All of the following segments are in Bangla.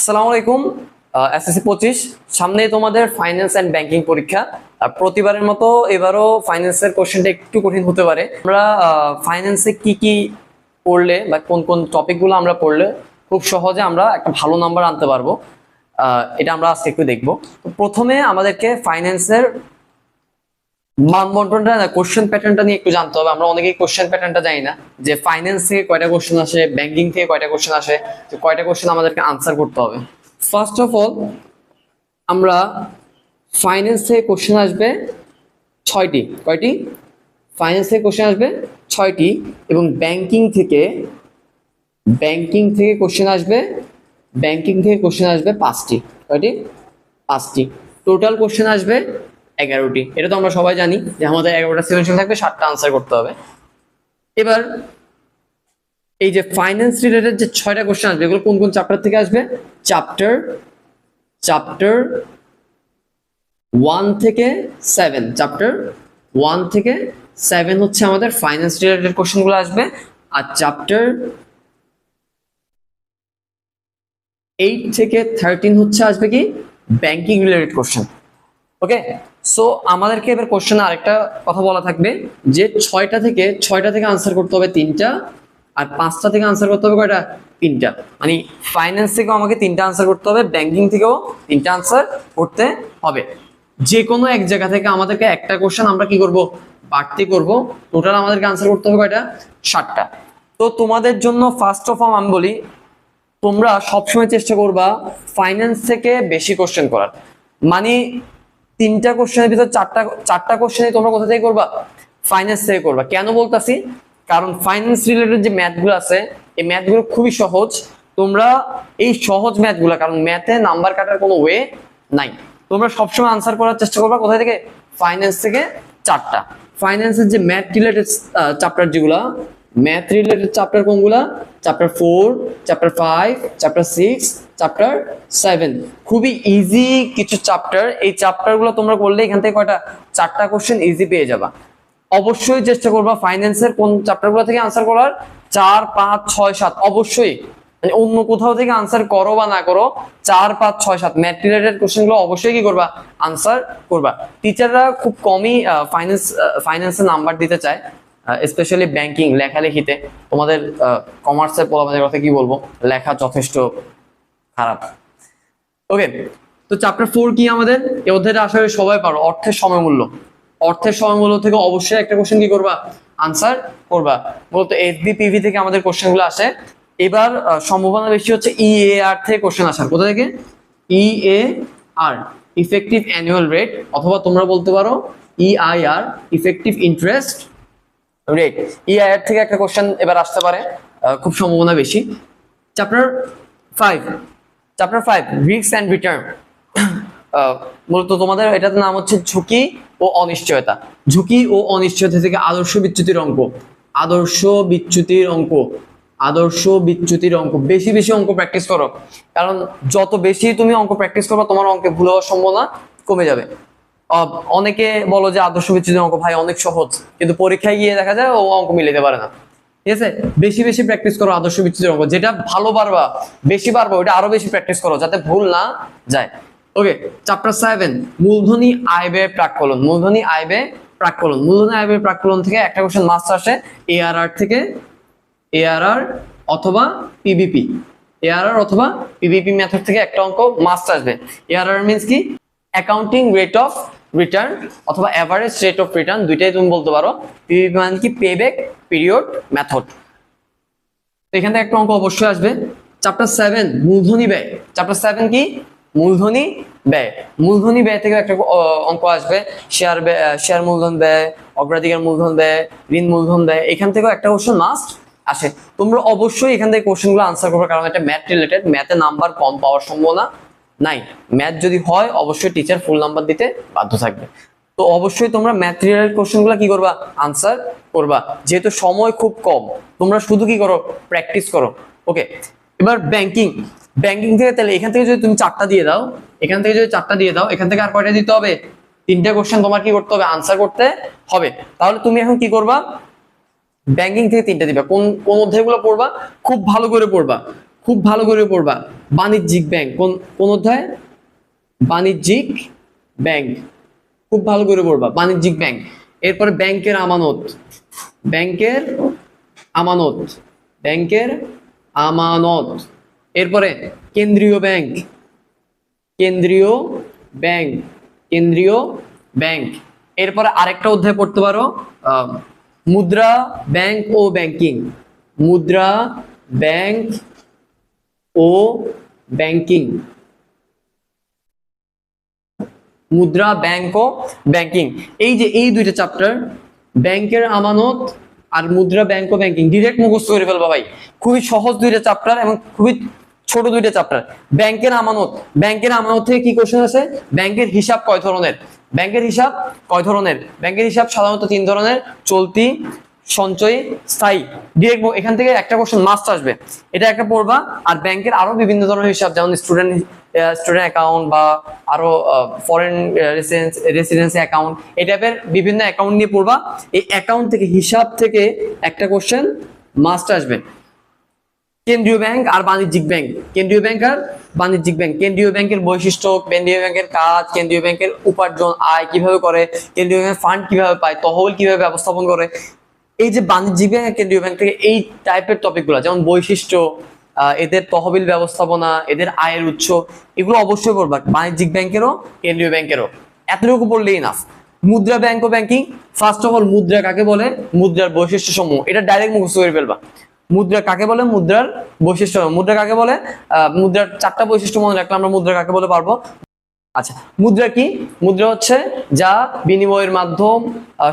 আসসালামু আলাইকুম। এসএসসি পঁচিশ সামনে তোমাদের ফাইন্যান্স অ্যান্ড ব্যাংকিং পরীক্ষা। আর প্রতিবারের মতো এবারও ফাইন্যান্সের কোশ্চেনটা একটু কঠিন হতে পারে। আমরা ফাইন্যান্সে কি কি পড়লে বা কোন কোন টপিকগুলো আমরা পড়লে খুব সহজে আমরা একটা ভালো নাম্বার আনতে পারব। এটা আমরা আজকে একটু দেখব। প্রথমে আমাদেরকে ফাইন্যান্সের মানবন্টনটা না কোশ্চেন প্যাটার্নটা নিয়ে একটু জানতে হবে। আমরা অনেকেই কোশ্চেন প্যাটার্নটা জানি না। যে ফাইন্যান্স থেকে কয়টা কোশ্চেন আসে ব্যাংকিং থেকে কয়টা কোশ্চেন আসে, তো কয়টা কোশ্চেন আমাদেরকে আনসার করতে হবে। ফার্স্ট অফ অল আমরা ফাইন্যান্স থেকে কোশ্চেন আসবে ছয়টি। কয়টি? ফাইন্যান্স থেকে কোশ্চেন আসবে ছয়টি এবং ব্যাংকিং থেকে ব্যাংকিং থেকে কোশ্চেন আসবে ব্যাংকিং থেকে কোশ্চেন আসবে পাঁচটি। কয়টি? পাঁচটি। টোটাল কোশ্চেন আসবে এগারোটি। এটা তো আমরা সবাই জানি যে আমাদের এগারোটা সৃজনশীল থাকবে, সাতটা আনসার করতে হবে। এবার এই যে ফাইন্যান্স রিলেটেড যে ছয়টা কোশ্চেন আসবে, এগুলো কোন কোন চ্যাপ্টার থেকে আসবে? চ্যাপ্টার চ্যাপ্টার ওয়ান থেকে সেভেন চ্যাপ্টার ওয়ান থেকে সেভেন হচ্ছে আমাদের ফাইন্যান্স রিলেটেড কোশ্চেনগুলো আসবে। আর চ্যাপ্টার এইট থেকে থার্টিন হচ্ছে আসবে কি? Banking related question okay so আমাদেরকে এবার কোশ্চেনে আরেকটা কথা বলা থাকবে যে ছয়টা থেকে ছয়টা থেকে আনসার করতে হবে তিনটা, আর পাঁচটা থেকে আনসার করতে হবে কয়টা? তিনটা। মানে ফাইন্যান্স থেকেও আমাকে তিনটা আনসার করতে হবে ব্যাংকিং থেকেও তিনটা আনসার করতে হবে। যে কোনো এক জায়গা থেকে আমাদেরকে একটা কোশ্চেন আমরা কি করব? বাড়তি করব। টোটাল আমাদেরকে আনসার করতে হবে কয়টা? ষাটটা তো তোমাদের জন্য ফার্স্ট অফ অল আমি বলি, তোমরা সবসময় চেষ্টা করবা ফাইন্যান্স থেকে বেশি কোশ্চেন করার। মানে তিনটা কোশ্চেনের ভিতর চারটা চারটা কোশ্চেনই তোমরা কোথা থেকে করবা? ফাইন্যান্স থেকে করবা। কেন বলতাছি? কারণ ফাইন্যান্স রিলেটেড যে ম্যাথগুলো আছে, এই ম্যাথগুলো খুবই সহজ। তোমরা এই সহজ ম্যাথগুলো কারণ ম্যাথে নাম্বার কাটার কোনো ওয়ে নাই। তোমরা সবসময় আনসার করার চেষ্টা করবা কোথায় থেকে? ফাইন্যান্স থেকে চারটা। ফাইন্যান্সের যে ম্যাথ রিলেটেড চ্যাপ্টার যেগুলো ম্যাথ রিলেটেড চ্যাপ্টার কোনগুলা? Chapter four chapter five chapter six chapter seven খুবই ইজি কিছু চ্যাপ্টার এই চ্যাপ্টারগুলো তোমরা করলে এখান থেকে কয়টা? চারটা কোশ্চেন ইজি পেয়ে যাবা। অবশ্যই চেষ্টা করবা ফাইন্যান্সের কোন চ্যাপ্টারগুলো থেকে আনসার করার। চার, পাঁচ, ছয়, সাত। অবশ্যই। মানে অন্য কোথাও থেকে আনসার করো বা না করো, চার, পাঁচ, ছয়, সাত। ম্যাথ রিলেটেড কোশ্চেনগুলো অবশ্যই কি করবা? আনসার করবা। টিচাররা খুব কমই ফাইন্যান্স ফাইন্যান্সের নাম্বার দিতে চায়। স্পেশালি ব্যাংকিং লেখালেখিতে তোমাদের কমার্সের পোলাপাদের কথা কি বলব? লেখা যথেষ্ট খারাপ। ওকে তো চ্যাপ্টার ফোর কি আমাদের? এই অধ্যায়টা আসলে সবাই পারো। অর্থের সময় মূল্য অর্থের সময় মূল্য থেকে অবশ্যই একটা কোশ্চেন কি করবা? আনসার করবা। মূলত এসবি পিভি থেকে আমাদের কোশ্চেনগুলো আসে। এবার সম্ভাবনা বেশি হচ্ছে ই এ আর থেকে কোশ্চেন আসার। কোথা থেকে? E A R effective annual rate অথবা তোমরা বলতে পারো E I R effective interest rate EIR থেকে একটা কোশ্চেন এবার আসতে পারে। খুব সম্ভাবনা বেশি। Chapter five chapter five risk and return মূলত তোমাদের এটার নাম হচ্ছে ঝুঁকি ও অনিশ্চয়তা। ঝুঁকি ও অনিশ্চয়তা থেকে আদর্শ বিচ্যুতির অঙ্ক। আদর্শ বিচ্যুতির অঙ্ক। আদর্শ বিচ্যুতির অঙ্ক। বেশি বেশি অঙ্ক প্র্যাকটিস করো। কারণ যত বেশি তুমি অঙ্ক প্র্যাকটিস করবে, তোমার অঙ্কে ভুল হওয়ার সম্ভাবনা কমে যাবে। অনেকে বলো যে আদর্শ বিচ্যুতির অঙ্ক, ভাই, অনেক সহজ, কিন্তু পরীক্ষায় গিয়ে দেখা যায় ও অঙ্ক মিলাতে পারে না। ঠিক আছে? বেশি বেশি প্র্যাকটিস করো আদর্শ বিচ্যুতির অঙ্ক, যেটা ভালো পারবা, বেশি পারবা ওটা আরও বেশি প্র্যাকটিস করো, যাতে ভুল না যায়। ওকে চ্যাপ্টার সেভেন মূলধনী আয় ব্যয় প্রাকলন মূলধনী আয় ব্যয় প্রাকলন মূলধনী আয় ব্যয় প্রাকলন থেকে একটা কোশ্চেন মাস্ট আসে এআরআর থেকে এআরআর অথবা পিবিপি এআরআর অথবা পিবিপি মেথড থেকে একটা অঙ্ক মাস্ট আসবে। এআরআর মিন্স কি? অ্যাকাউন্টিং রেট অফ রিটার্ন অথবা অ্যাভারেজ রেট অফ রিটার্ন দুইটাই তুমি বলতে পারো। পিবিপি মানে কি পেব্যাক পিরিয়ড মেথড তো এখান থেকে একটা অঙ্ক অবশ্যই আসবে। চ্যাপ্টার সেভেন মূলধনী ব্যয়। চ্যাপ্টার সেভেন কি? মূলধনী ব্যয়। মূলধনী ব্যয় থেকে একটা অঙ্ক আসবে। শেয়ার শেয়ার মূলধন ব্যয়, অগ্রাধিকার মূলধন ব্যয়, ঋণ মূলধন ব্যয়। এখান থেকেও একটা কোশ্চেন মাস্ট আসে। তোমরা অবশ্যই এখান থেকে কোশ্চেনগুলো আনসার করবে কারণ এটা ম্যাথ রিলেটেড ম্যাথে নাম্বার কম পাওয়ার সম্ভাবনা নাই ম্যাথ যদি হয়, অবশ্যই টিচার ফুল নাম্বার দিতে বাধ্য থাকবে। তো অবশ্যই তোমরা ম্যাথ রিলেটেড কোশ্চেনগুলো কি করবা? আনসার করবা। যেহেতু সময় খুব কম, তোমরা শুধু কি করো? প্র্যাকটিস করো। ওকে এবার ব্যাংকিং ব্যাংকিং থেকে তাহলে এখান থেকে যদি তুমি চারটা দিয়ে দাও, এখান থেকে যদি চারটা দিয়ে দাও, এখান থেকে আর কয়টা দিতে হবে? তিনটা কোশ্চেন তোমার কি করতে হবে? আনসার করতে হবে। তাহলে তুমি এখন কি করবা? ব্যাংকিং থেকে তিনটা দিবা। কোন কোন অধ্যায়গুলো পড়বা? খুব ভালো করে পড়বা। খুব ভালো করে পড়বা। বাণিজ্যিক ব্যাংক, কোন কোন অধ্যায়? বাণিজ্যিক ব্যাংক, খুব ভালো করে পড়বা। বাণিজ্যিক ব্যাংক, এরপরে ব্যাংকের আমানত। ব্যাংকের আমানত ব্যাংকের আমানত। এরপরে কেন্দ্রীয় ব্যাংক কেন্দ্রীয় ব্যাংক কেন্দ্রীয় ব্যাংক। এরপরে আরেকটা অধ্যায় পড়তে পারো মুদ্রা ব্যাংক ও ব্যাংকিং। মুদ্রা ব্যাংক ও ব্যাংকিং। মুদ্রা, ব্যাংক ও ব্যাংকিং। এই যে এই দুইটা চ্যাপ্টার ব্যাংকের আমানত আর মুদ্রা, ব্যাংক ও ব্যাংকিং। ডিরেক্ট মুখস্থ করে ফেলবা ভাই। খুবই সহজ দুইটা চ্যাপ্টার এবং খুবই ছোট দুইটা চ্যাপ্টার ব্যাংকের আমানত। ব্যাংকের আমানত থেকে কি কোশ্চেন আছে ব্যাংকের হিসাব কয় ধরনের? ব্যাংকের হিসাব কয় ধরনের? ব্যাংকের হিসাব সাধারণত তিন ধরনের। চলতি সঞ্চয়ী স্থায়ী। ডিরেক্ট এখান থেকে একটা কোশ্চেন মাস্ট আসবে। এটা একটা পড়বা, আর ব্যাংকের আরও বিভিন্ন ধরনের হিসাব, যেমন স্টুডেন্ট স্টুডেন্ট অ্যাকাউন্ট বা আরও ফরেন রেসিডেন্স রেসিডেন্সি অ্যাকাউন্ট এই টাইপের বিভিন্ন অ্যাকাউন্ট নিয়ে পড়বা। এই অ্যাকাউন্ট থেকে, হিসাব থেকে একটা কোশ্চেন মাস্ট আসবে। কেন্দ্রীয় ব্যাংক আর বাণিজ্যিক ব্যাংক কেন্দ্রীয় ব্যাংক আর বাণিজ্যিক ব্যাংক কেন্দ্রীয় ব্যাংকের বৈশিষ্ট্য, কেন্দ্রীয় ব্যাংকের কাজ, কেন্দ্রীয় ব্যাংকের উপার্জন, আয় কীভাবে করে, কেন্দ্রীয় ব্যাংকের ফান্ড কীভাবে পায়, তহবিল কীভাবে ব্যবস্থাপন করে এই যে বাণিজ্যিক ব্যাংক কেন্দ্রীয় ব্যাংক থেকে এই টাইপের টপিকগুলো যেমন বৈশিষ্ট্য এদের তহবিল ব্যবস্থাপনা, এদের আয়ের উৎস, এগুলো অবশ্যই পড়বা। বাণিজ্যিক ব্যাংকেরও, কেন্দ্রীয় ব্যাংকেরও। এতটুকু পড়লেই না মুদ্রা ব্যাংক ও ব্যাংকিং ফার্স্ট অফ অল মুদ্রা কাকে বলে? মুদ্রার বৈশিষ্ট্য সমূহ এটা ডাইরেক্ট মুখস্থ করে ফেলবা। মুদ্রা কাকে বলে? মুদ্রার বৈশিষ্ট্য। মুদ্রা কাকে বলে? মুদ্রার চারটা বৈশিষ্ট্য মনে রাখলে আমরা মুদ্রা কাকে বলে পারব? আচ্ছা মুদ্রা কি? মুদ্রা হচ্ছে যা বিনিময়ের মাধ্যম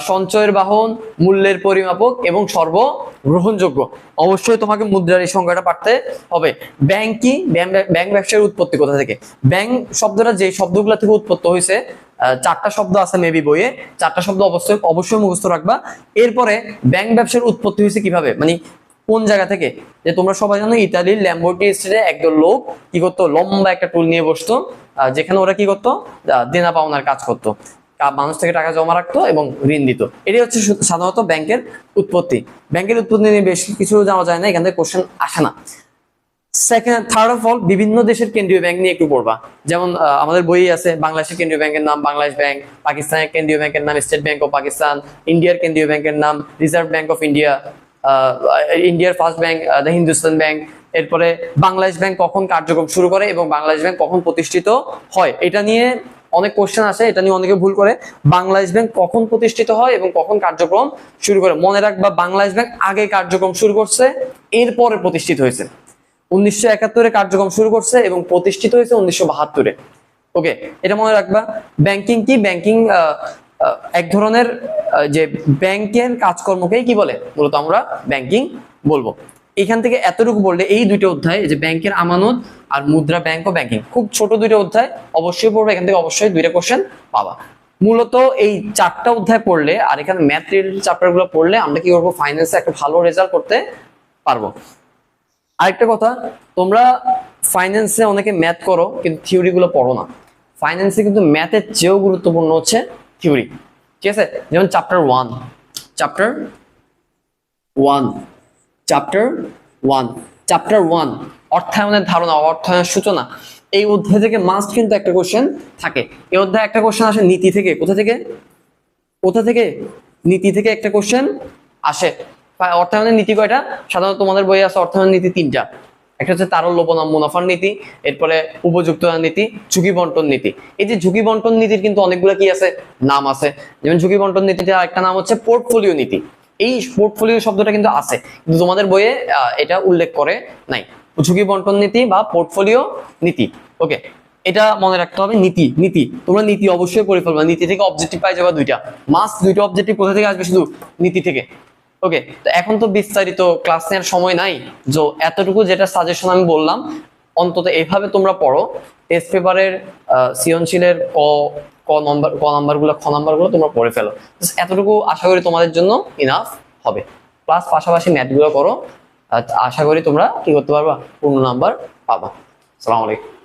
সঞ্চয়ের বাহন, মূল্যের পরিমাপক এবং সর্বগ্রহণযোগ্য। অবশ্যই তোমাকে মুদ্রার এই সংজ্ঞাটা পাঠতে হবে। ব্যাংক কি? ব্যাংক ব্যবসার উৎপত্তি কোথা থেকে? ব্যাংক শব্দটা যে শব্দগুলো থেকে উৎপত্তি হয়েছে চারটা শব্দ আছে মেবি বইয়ে। চারটা শব্দ অবশ্যই অবশ্যই মুখস্থ রাখবা। এরপরে ব্যাংক ব্যবসার উৎপত্তি হয়েছে কীভাবে? মানে কোন জায়গা থেকে? যে তোমরা সবাই জানো, ইতালির ল্যাম্বোর্টি স্টেটে একদল লোক কি করতো? লম্বা একটা টুল নিয়ে বসতো। যেখানে ওরা কি করতো? দেনা পাওনার কাজ করতো। মানুষ থেকে টাকা জমা রাখতো এবং ঋণ দিত। এটাই হচ্ছে সাধারণত ব্যাংকের উৎপত্তি। ব্যাংকের উৎপত্তি নিয়ে বেশ কিছু জানা যায় না, এখান থেকে কোশ্চেন আসে না। সেকেন্ড থার্ড অফ অল বিভিন্ন দেশের কেন্দ্রীয় ব্যাংক নিয়ে একটু পড়বা। যেমন আমাদের বই আছে, বাংলাদেশের কেন্দ্রীয় ব্যাংকের নাম বাংলাদেশ ব্যাংক, পাকিস্তানের কেন্দ্রীয় ব্যাংকের নাম স্টেট ব্যাংক অফ পাকিস্তান, ইন্ডিয়ার কেন্দ্রীয় ব্যাংকের নাম রিজার্ভ ব্যাংক অফ ইন্ডিয়া ইন্ডিয়ার first bank the Hindustan bank এরপরে বাংলাদেশ ব্যাংক কখন কার্যক্রম শুরু করে এবং বাংলাদেশ ব্যাংক কখন প্রতিষ্ঠিত হয়, এটা নিয়ে অনেক কোশ্চেন আসে, এটা নিয়ে অনেকে ভুল করে। বাংলাদেশ ব্যাংক কখন প্রতিষ্ঠিত হয় এবং কখন কার্যক্রম শুরু করে? মনে রাখবা, বাংলাদেশ ব্যাংক আগে কার্যক্রম শুরু করছে, এরপরে প্রতিষ্ঠিত হয়েছে। উনিশশো একাত্তরে কার্যক্রম শুরু করছে এবং প্রতিষ্ঠিত হয়েছে উনিশশো বাহাত্তরে। ওকে এটা মনে রাখবা ব্যাংকিং কি? ব্যাংকিং এক ধরনের যে ব্যাংকের কাজকর্মকেই কি বলে? মূলত আমরা ব্যাংকিং বলব। এখান থেকে এতটুকু বললে এই দুইটা অধ্যায় যে ব্যাংকের আমানত আর মুদ্রা ব্যাংক ও ব্যাংকিং খুব ছোট দুইটা অধ্যায়, অবশ্যই পড়বে, এখান থেকে অবশ্যই দুইটা কোশ্চেন পাবা। মূলত এই চারটা অধ্যায় পড়লে আর এখানে ম্যাথ রিলেটেড চ্যাপ্টারগুলো পড়লে আমরা কি করব? ফাইন্যান্সে একটা ভালো রেজাল্ট করতে পারব। আরেকটা কথা, তোমরা ফাইন্যান্সে অনেকে ম্যাথ করো, কিন্তু থিওরি গুলো পড়ো না। ফাইন্যান্সে কিন্তু ম্যাথের চেয়েও গুরুত্বপূর্ণ হচ্ছে থিওরি ঠিক আছে? যেমন chapter one chapter one chapter one chapter one অর্থায়নের ধারণা, অর্থায়নের সূচনা। এই অধ্যায় থেকে মাস্ট কিন্তু একটা কোশ্চেন থাকে। এই অধ্যায়ে একটা কোশ্চেন আসে নীতি থেকে। কোথা থেকে? কোথা থেকে? নীতি থেকে একটা কোশ্চেন আসে। অর্থায়নের নীতি কয়টা? সাধারণত তোমাদের বইয়ে আছে অর্থায়নের নীতি তিনটা। একটা হচ্ছে তারল্য বনাম মুনাফার নীতি, এরপরে উপযুক্ত নীতি, ঝুঁকি বন্টন নীতি। এই যে ঝুঁকি বন্টন নীতির কিন্তু অনেকগুলো কি আছে? নাম আছে। যেমন ঝুঁকি বন্টন নীতিটা একটা নাম হচ্ছে পোর্টফোলিও নীতি। এই পোর্টফোলিও শব্দটা কিন্তু আছে। কিন্তু তোমাদের বইয়ে এটা উল্লেখ করে নাই। ঝুঁকি বন্টন নীতি বা পোর্টফোলিও নীতি। ওকে এটা মনে রাখতে হবে, নীতি নীতি। তোমরা নীতি অবশ্যই পড়ে ফেলবা। নীতি থেকে অবজেক্টিভ পাই যাবা দুইটা। মাস দুইটা অবজেক্টিভ কোথা থেকে আসবে? শুধু নীতি থেকে। ওকে তো এখন তো বিস্তারিত ক্লাস নেওয়ার সময় নাই। যে এতটুকু যেটা সাজেশন আমি বললাম, অন্তত এভাবে তোমরা পড়ো। টেস্ট পেপারের সৃজনশীলের ক ক নম্বর ক নাম্বারগুলো খ নাম্বারগুলো তোমরা পড়ে ফেলো। এতটুকু আশা করি তোমাদের জন্য ইনাফ হবে। প্লাস পাশাপাশি ম্যাথগুলো করো। আশা করি তোমরা কি করতে পারবা? পূর্ণ নাম্বার পাবা। সালাম আলাইকুম